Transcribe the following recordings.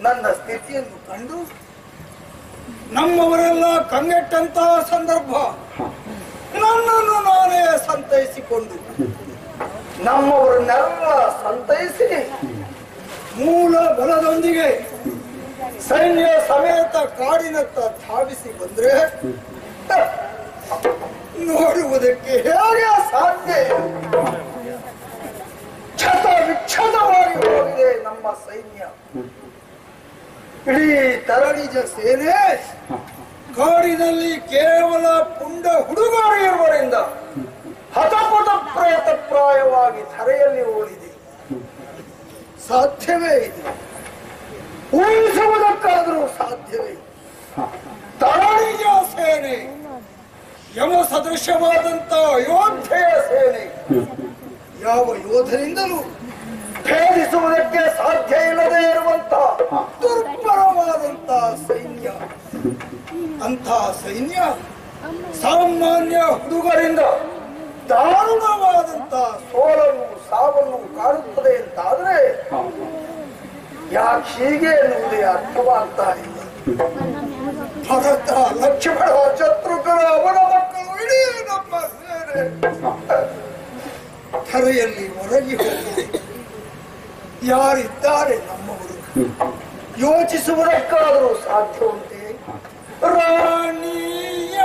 ನನ್ನ ಸ್ಥಿತಿಯನ್ನು ಕಂಡು ನಮ್ಮವರೆಲ್ಲ ಕಂಗೆಟ್ಟಂತಹ ಸಂದರ್ಭ. ನನ್ನನ್ನು ನಾನೇ ಸಂತೈಸಿಕೊಂಡು ನಮ್ಮವರನ್ನೆಲ್ಲ ಸಂತೈಸಿ ಮೂಲ ಬಲದೊಂದಿಗೆ ಸೈನ್ಯ ಸಮೇತ ಕಾಡಿನತ್ತ ಧಾವಿಸಿ ಬಂದ್ರೆ ನೋಡುವುದಕ್ಕೆ ಹೇಗೆ ಸಾಧ್ಯ? ಕ್ಷತ ವಿಕ್ಷತವಾಗಿ ಹೋಗಿದೆ ನಮ್ಮ ಸೈನ್ಯ. ಇಡೀ ತರಣಿಜ ಸೇನೆ ಕಾಡಿನಲ್ಲಿ ಕೇವಲ ಪುಂಡ ಹುಡುಗಾರಿರುವರಿಂದ ಪ್ರಯತ್ನ ಪ್ರಾಯವಾಗಿ ಧರೆಯಲ್ಲಿ ಓಡಿದೆ. ಸಾಧ್ಯವೇ ಇದೆ. ಊಹಿಸುವುದಕ್ಕಾದರೂ ಸಾಧ್ಯವೇ ತರಣಿಜ ಸೇನೆ ಯಮ ಸದೃಶವಾದಂತಹ ಅಯೋಧ್ಯೆಯ ಸೇನೆ. ಯಾವ ಯೋಧನಿಂದಲೂ ಭೇದಿಸುವುದಕ್ಕೆ ಸಾಧ್ಯ ಇಲ್ಲದೆ ಇರುವಂತಹ ದುರ್ಬಲವಾದಂತಹ ಸೈನ್ಯ. ಅಂತಹ ಸೈನ್ಯ ಸಾಮಾನ್ಯ ಹುಡುಗರಿಂದ ದಾರುಣವಾದಂತಹ ಸೋಲನ್ನು ಸಾವನ್ನು ಕಾಡುತ್ತದೆ ಅಂತಾದ್ರೆ ಯಾಕೆ ಹೀಗೆ ಎನ್ನುವುದೇ ಅರ್ಥವಾಗ್ತಾ ಇಲ್ಲ. ಭರತ ಲಕ್ಷ್ಮಣ ಶತ್ರುಘ್ನ ಅವರ ಮಕ್ಕಳು ಇಡೀ ನಮ್ಮ ಸೇನೆ ಕರೆಯಲ್ಲಿ ಹೊರಗಿ ಹೋಗಿದೆ. ಯಾರಿದ್ದಾರೆ ನಮ್ಮವರು? ಯೋಚಿಸುವುದಕ್ಕಾದರೂ ಸಾಧ್ಯ ಉಂಟೆ? ರಾಣಿಯ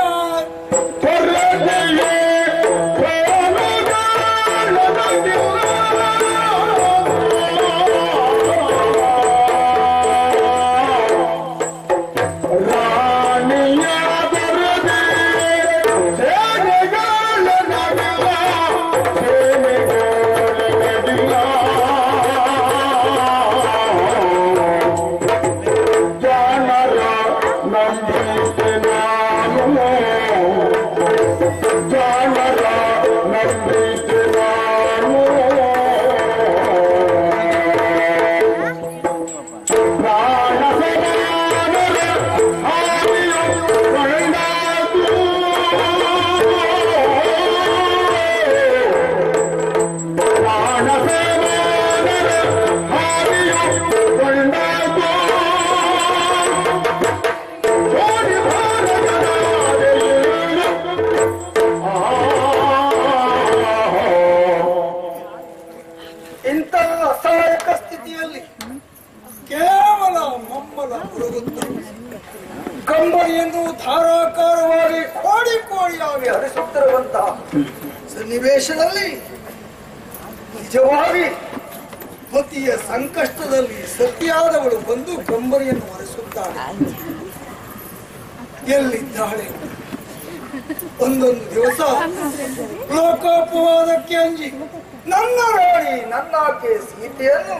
ನನ್ನಾಕೆ ಸೀತೆಯನ್ನು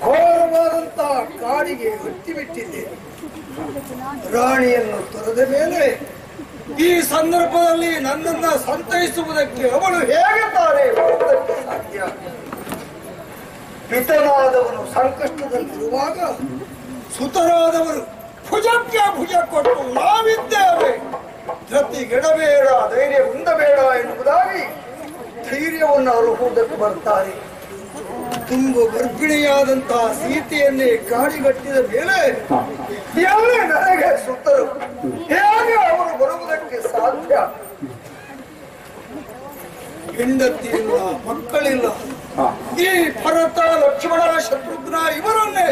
ಘೋರವಾದಂತಹ ಕಾಡಿಗೆ ಹೊತ್ತಿಬಿಟ್ಟಿದ್ದೇನೆ ರಾಣಿಯನ್ನು ತೊರೆದ ಮೇಲೆ ಈ ಸಂದರ್ಭದಲ್ಲಿ ನನ್ನನ್ನ ಸಂತೈಸುವುದಕ್ಕೆ ಅವಳು ಹೇಗೆ ತಾರೆ ಸಾಧ್ಯ? ಪಿತನಾದವನು ಸಂಕಷ್ಟದಲ್ಲಿರುವಾಗ ಸುತರಾದವರು ಭುಜಕ್ಕೆ ಭುಜ ಕೊಟ್ಟು, ನಾವಿದ್ದೇವೆ. ಧೃತಿಗೆಡಬೇಡ ಧೈರ್ಯ ಹೊಂದಬೇಡ ಎನ್ನುವುದಾಗಿ ಧೈರ್ಯವನ್ನು ಅರುಹುವುದಕ್ಕೆ ಬರ್ತಾರೆ. ತುಂಬ ಗರ್ಭಿಣಿಯಾದಂತಹ ಸೀತೆಯನ್ನೇ ಕಾಡಿಗಟ್ಟಿದ ಮೇಲೆ ಹೇಗೆ ನನಗೆ ಸುತ್ತರು ಹೇಗೆ ಅವರು ಬರುವುದಕ್ಕೆ ಸಾಧ್ಯ? ಹೆಂಡತಿ ಇಲ್ಲ ಮಕ್ಕಳಿಲ್ಲ ಈ ಭರತ ಲಕ್ಷ್ಮಣ ಶತ್ರುಘ್ನ ಇವರನ್ನೇ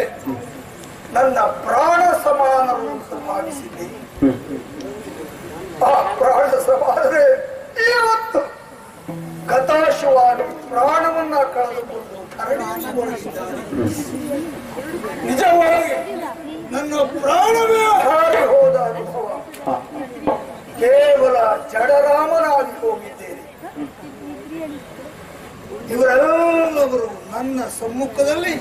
ನನ್ನ ಪ್ರಾಣ ಸಮಾನರು ಭಾವಿಸಿದೆ. ಆ ಪ್ರಾಣ ಸಮಾನರೇ ಇವತ್ತು ಕಥಾಶವಾಗಿ ಪ್ರಾಣವನ್ನ ಕಳೆದುಕೊಂಡು ನಿಜವಾಗಿ ನನ್ನ ಪ್ರಾಣವೇ ಹಾರಿ ಹೋದ ಅನುಭವ. ಕೇವಲ ಜಡರಾಮನಾಗಿ ಹೋಗಿದ್ದೇನೆ. ಇವರೆಲ್ಲವರು ನನ್ನ ಸಮ್ಮುಖದಲ್ಲಿ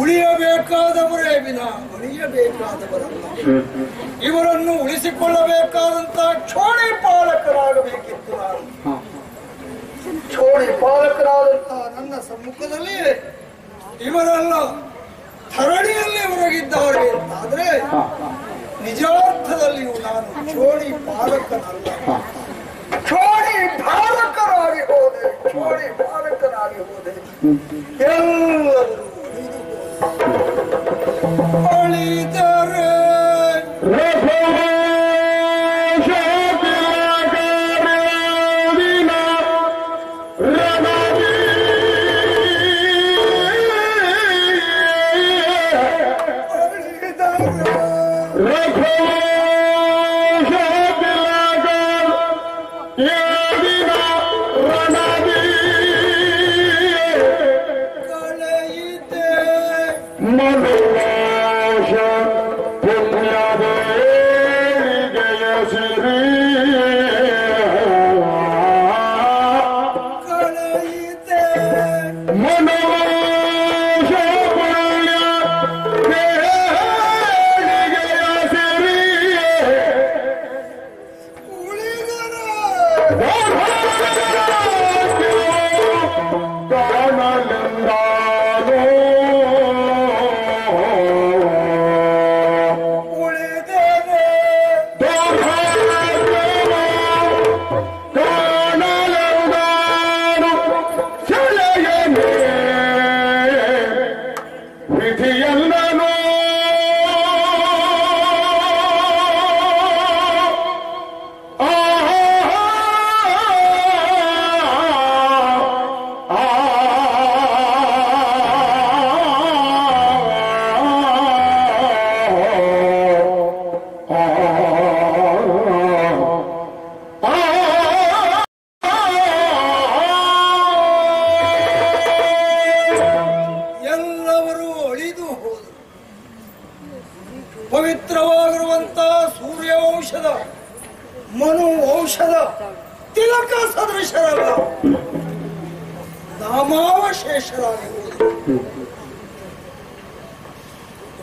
ಉಳಿಯಬೇಕಾದವರೇ ವಿನ ಉಳಿಯಬೇಕಾದವರಲ್ಲ. ಇವರನ್ನು ಉಳಿಸಿಕೊಳ್ಳಬೇಕಾದಂತಹ ಕ್ಷೋಣಿ ಪಾಲಕರಾಗಬೇಕಿತ್ತು ನಾನು ಕ್ಷೋಣಿ ಪಾಲಕರಾದಂತಹ ನನ್ನ ಸಮ್ಮುಖದಲ್ಲಿ ಇವರೆಲ್ಲ ಧರಣಿಯಲ್ಲಿ ಹೊರಗಿದ್ದಾರೆ ಅಂತಾದ್ರೆ ನಿಜಾರ್ಥದಲ್ಲಿಯೂ ನಾನು ಚೋಳಿ ಪಾಲಕನಲ್ಲ. ಚೋಳಿ ಪಾಲಕರಾಗಿ ಹೋದೆ ಚೋಳಿ ಬಾಲಕನಾಗಿ ಹೋದೆ. ಎಲ್ಲರೂ ಅಳಿದರೆ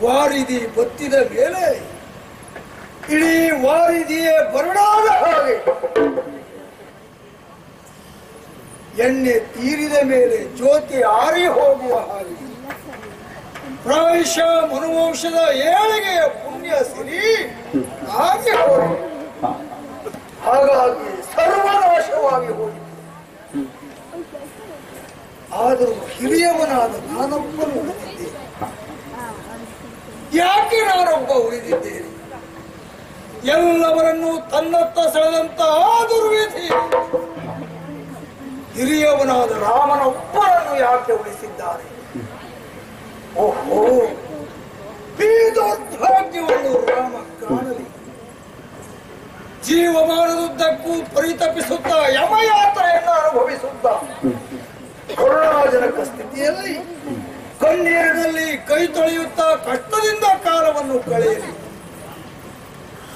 ವಾರಿದಿ ಬತ್ತಿದ ಮೇಲೆ ಇಡೀ ವಾರಿದಿಯೇ ಬರಡಾದ ಹಾಗೆ ಎಣ್ಣೆ ತೀರಿದ ಮೇಲೆ ಜ್ಯೋತಿ ಆರಿ ಹೋಗುವ ಹಾಗೆ. ಪ್ರಾಯಶ ಮನುವಂಶದ ಏಳಿಗೆಯ ಪುಣ್ಯ ಸಿರಿ ಹಾಗೆ ಹೋಗಿ ಹಾಗಾಗಿ ಸರ್ವನಾಶವಾಗಿ ಹೋಗಿ ಆದರೂ ಹಿರಿಯವನಾದ ನಾನೊಬ್ಬನು ಯಾಕೆ ನಾನೊಬ್ಬ ಉಳಿದಿದ್ದೇನೆ? ಎಲ್ಲವರನ್ನು ತನ್ನತ್ತ ಸೆಳೆದಂತಹ ದುರ್ವಿಧಿ ಹಿರಿಯವನಾದ ರಾಮನ ಒಬ್ಬರನ್ನು ಯಾಕೆ ಉಳಿಸಿದ್ದಾರೆ? ಓಹೋ ಬೀದೋದ್ಭಾಗ್ಯವನ್ನು ರಾಮ ಕಾಣಲಿ. ಜೀವಮಾನದುದ್ದಕ್ಕೂ ಪರಿತಪಿಸುತ್ತಾ ಯಮಯಾತ್ರೆಯನ್ನು ಅನುಭವಿಸುತ್ತ. ಕರುಣಾಜನಕ ಸ್ಥಿತಿಯಲ್ಲಿ ಕಣ್ಣೀರಿನಲ್ಲಿ ಕೈ ತೊಳೆಯುತ್ತಾ ಕಷ್ಟದಿಂದ ಕಾಲವನ್ನು ಕಳೆಯಿರಿ.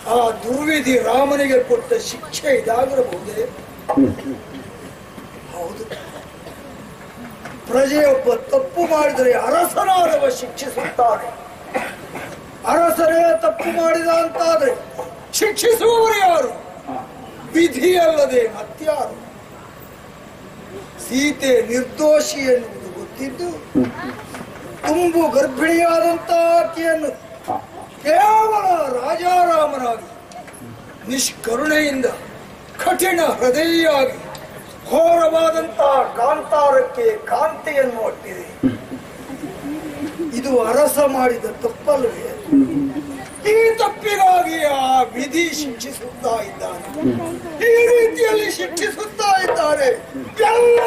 ಆ ದುರ್ವಿಧಿ ರಾಮನಿಗೆ ಕೊಟ್ಟ ಶಿಕ್ಷೆ ಇದಾಗಿರಬಹುದೇ? ಹೌದು. ಪ್ರಜೆಯೊಬ್ಬ ತಪ್ಪು ಮಾಡಿದರೆ ಅರಸನಾದವ ಶಿಕ್ಷಿಸುತ್ತಾರೆ ಅರಸರೇ ತಪ್ಪು ಮಾಡಿದ ಅಂತಾದ್ರೆ ಶಿಕ್ಷಿಸುವವರು ಯಾರು? ವಿಧಿಯಲ್ಲದೆ ಮತ್ಯಾರು ಸೀತೆ ನಿರ್ದೋಷಿ ಎನ್ನುವುದು ಗೊತ್ತಿದ್ದು ತುಂಬು ಗರ್ಭಿಣಿಯಾದಂತಹ ಆಕೆಯನ್ನು ಕೇವಲ ರಾಜಾರಾಮನಾಗಿ, ನಿಷ್ಕರುಣೆಯಿಂದ, ಕಠಿಣ ಹೃದಯಿಯಾಗಿ ಘೋರವಾದಂತಹ ಕಾಂತಾರಕ್ಕೆ ಕಾಂತೆಯನ್ನು ಒಟ್ಟಿದೆ. ಇದು ಅರಸ ಮಾಡಿದ ತಪ್ಪಲ್ಲವೇ ಈ ತಪ್ಪಿಗಾಗಿ ಆ ವಿಧಿ ಶಿಕ್ಷಿಸುತ್ತಾ ಇದ್ದಾನೆ. ಈ ರೀತಿಯಲ್ಲಿ ಶಿಕ್ಷಿಸುತ್ತಾ ಇದ್ದಾರೆ ಎಲ್ಲವನ್ನ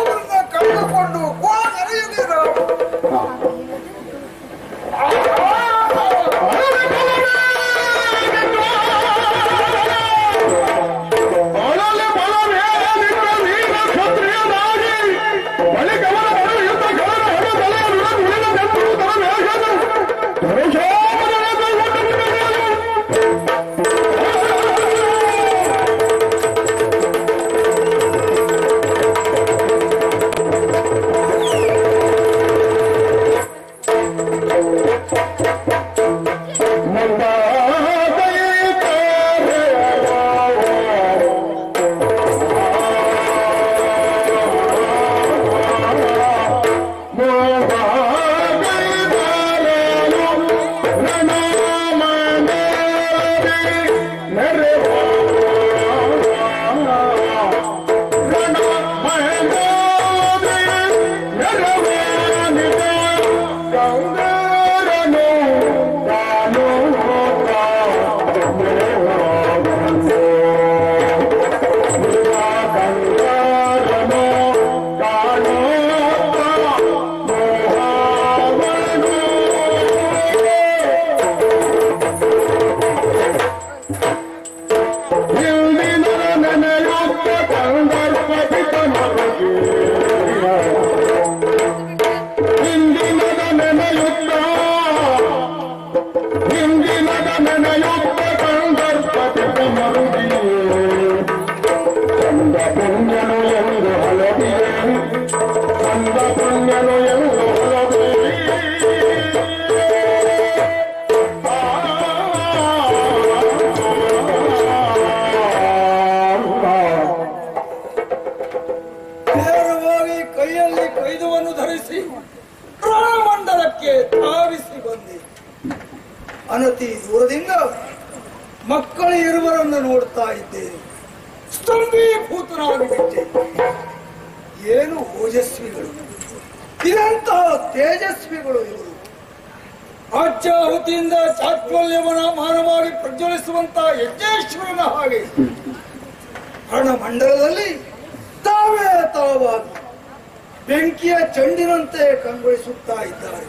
ಕಂಗೊಳಿಸುತ್ತಾ ಇದ್ದಾರೆ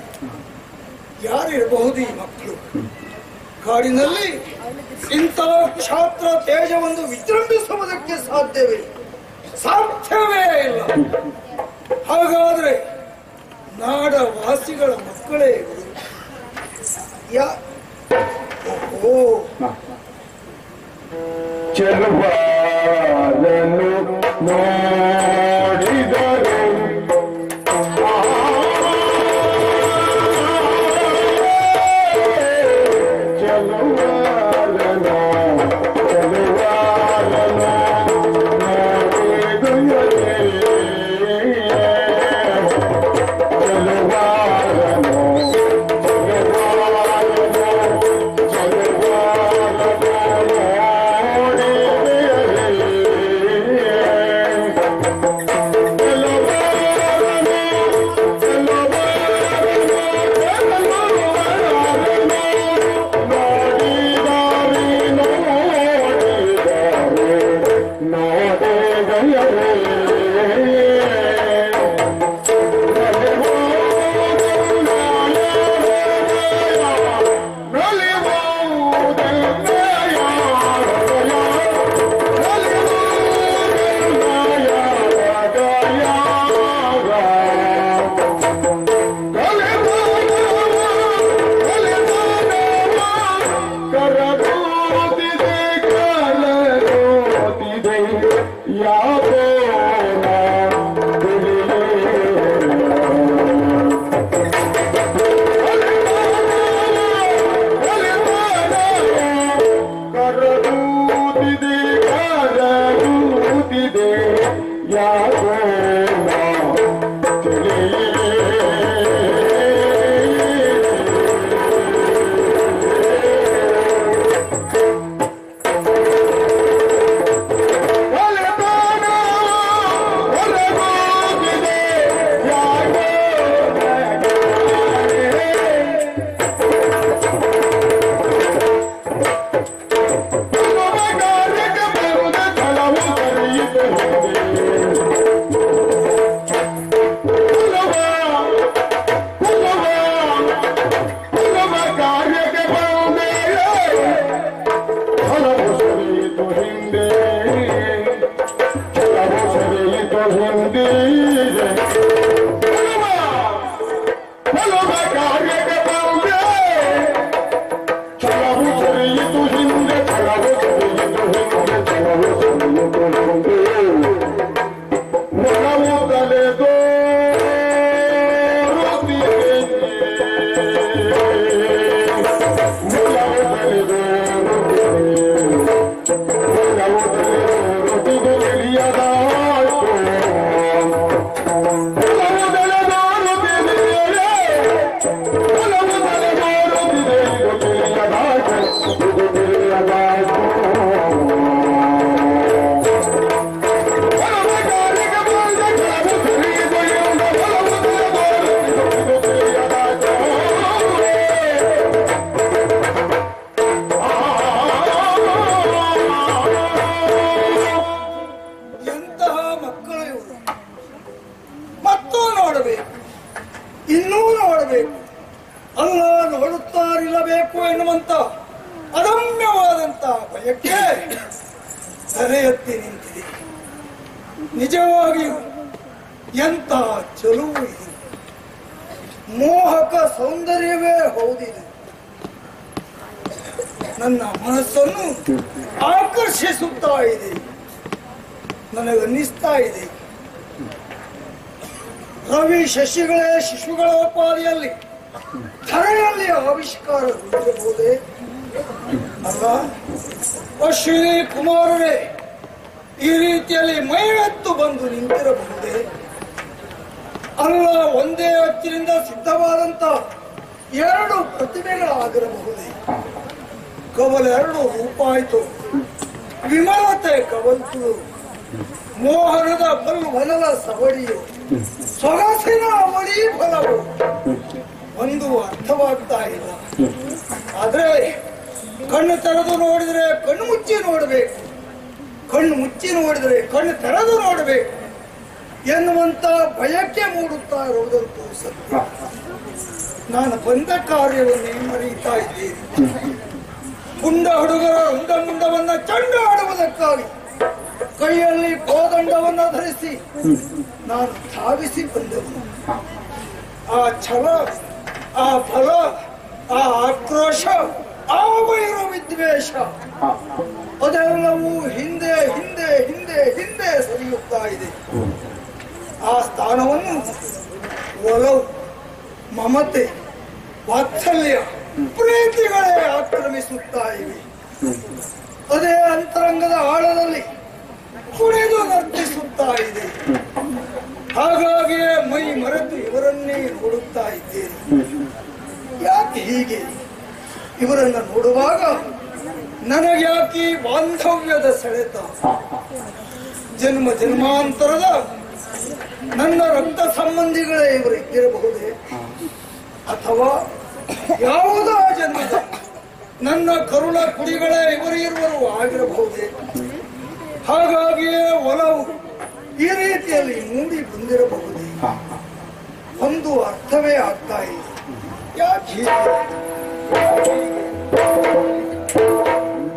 ಯಾರು ಇರಬಹುದು ಈ ಮಕ್ಕಳು? ಕಾಡಿನಲ್ಲಿ ಇಂತಹ ಕ್ಷಾತ್ರ ತೇಜವನ್ನು ವಿಜೃಂಭಿಸುವುದಕ್ಕೆ ಸಾಧ್ಯವೇ? ಸಾಧ್ಯವೇ ಇಲ್ಲ. ಹಾಗಾದ್ರೆ ನಾಡ ವಾಸಿಗಳ ಮಕ್ಕಳೇ ಯಾ ಓ ಚಲು ನೋಡಿದರು Yeah. ನೋಡುತ್ತಾರಿಲ್ಲಬೇಕು ಎನ್ನುವಂತ ಅದಮ್ಯವಾದಂತಹ ಭಯಕ್ಕೆ ತಲೆ ಎತ್ತಿ ನಿಂತಿದೆ. ನಿಜವಾಗಿಯೂ ಎಂತ ಚಲುವು ಇದೆ. ಮೋಹಕ ಸೌಂದರ್ಯವೇ ಹೌದಿದೆ. ನನ್ನ ಮನಸ್ಸನ್ನು ಆಕರ್ಷಿಸುತ್ತಾ ಇದೆ. ನನಗನ್ನಿಸ್ತಾ ಇದೆ. ರವಿ ಶಶಿಗಳೇ ಶಿಶುಗಳ ಪಾಲಿಯಲ್ಲಿ ಧರೆಯಲ್ಲಿ ಆವಿಷ್ಕಾರಗೊಳಿಸಬಹುದೇ ಅಲ್ಲ ಅಶ್ವಿನಿ ಕುಮಾರರೇ, ಈ ರೀತಿಯಲ್ಲಿ ಮೈವೆತ್ತು ಬಂದು ನಿಂತಿರಬಹುದೇ? ಅಲ್ಲ, ಒಂದೇ ಹೊತ್ತಿನಿಂದ ಸಿದ್ಧವಾದಂತ ಎರಡು ಪ್ರತಿಭೆಗಳಾಗಿರಬಹುದೇ ಕವಲ್ ಎರಡು ರೂಪಾಯಿತು. ವಿಮಲತೆ ಕವಂತು. ಮೋಹನದ ಬಲು ವನಲ ಸವಡಿಯು. ಸೊಗಸಿನ ಅವಳಿ ಫಲವು. ಒಂದು ಅರ್ಥವಾಗ್ತಾ ಇಲ್ಲ. ಆದ್ರೆ ಕಣ್ಣು ತೆರೆದು ನೋಡಿದ್ರೆ ಕಣ್ಣು ಮುಚ್ಚಿ ನೋಡಬೇಕು. ಕಣ್ಣು ಮುಚ್ಚಿ ನೋಡಿದ್ರೆ ಕಣ್ಣು ತೆರೆದು ನೋಡಬೇಕು. ಎನ್ನುವಂತ ಭಯಕ್ಕೆ ಮೂಡುತ್ತಾ ಇರುವುದಂತೂ ಸತ್ಯ. ನಾನು ಬಂದ ಕಾರ್ಯವನ್ನೇ ಮರೆಯುತ್ತಾ ಇದ್ದೀನಿ. ಪುಂಡ ಹುಡುಗರ ಉಂಡ ಮುಂಡವನ್ನ ಚಂಡ ಆಡುವುದಕ್ಕಾಗಿ ಕೈಯಲ್ಲಿ ಕೋದಂಡವನ್ನ ಧರಿಸಿ ನಾನು ಧಾವಿಸಿ ಬಂದವನು ಆ ಛಲ ಆ ಫಲ, ಆ ಆಕ್ರೋಶ, ಆ ವಿದ್ವೇಷ. ಅದೆಲ್ಲವೂ ಹಿಂದೆ ಹಿಂದೆ ಹಿಂದೆ ಹಿಂದೆ ಸರಿಯುತ್ತಾ ಇದೆ. ಆ ಸ್ಥಾನವನ್ನು ಒಲವು, ಮಮತೆ, ವಾತ್ಸಲ್ಯ, ಪ್ರೀತಿಗಳೇ ಆಕ್ರಮಿಸುತ್ತಾ ಇವೆ. ಅದೇ ಅಂತರಂಗದ ಆಳದಲ್ಲಿ ಕುಣಿದು ನರ್ತಿಸುತ್ತಾ ಇದೆ. ಹಾಗಾಗಿಯೇ ಮೈ ಮರೆತು ಇವರನ್ನೇ ನೋಡುತ್ತಾ ಇದ್ದೇನೆ ಯಾಕೆ ಹೀಗೆ? ಇವರನ್ನ ನೋಡುವಾಗ ನನಗ್ಯಾಕೆ ಬಾಂಧವ್ಯದ ಸೆಳೆತ? ಜನ್ಮ ಜನ್ಮಾಂತರದ ನನ್ನ ರಕ್ತ ಸಂಬಂಧಿಗಳೇ ಇವರು ಇದ್ದಿರಬಹುದೇ ಅಥವಾ ಯಾವುದೋ ಜನ್ಮದ ನನ್ನ ಕರುಳ ಕುಡಿಗಳೇ ಇವರು ಇರುವರು ಆಗಿರಬಹುದೇ? ಹಾಗಾಗಿಯೇ ಒಲವು ಈ ರೀತಿಯಲ್ಲಿ ಮೂಡಿ ಬಂದಿರಬಹುದೇ. ಒಂದು ಅರ್ಥವೇ ಆಗ್ತಾ ಇಲ್ಲ ಯಾಕೆ?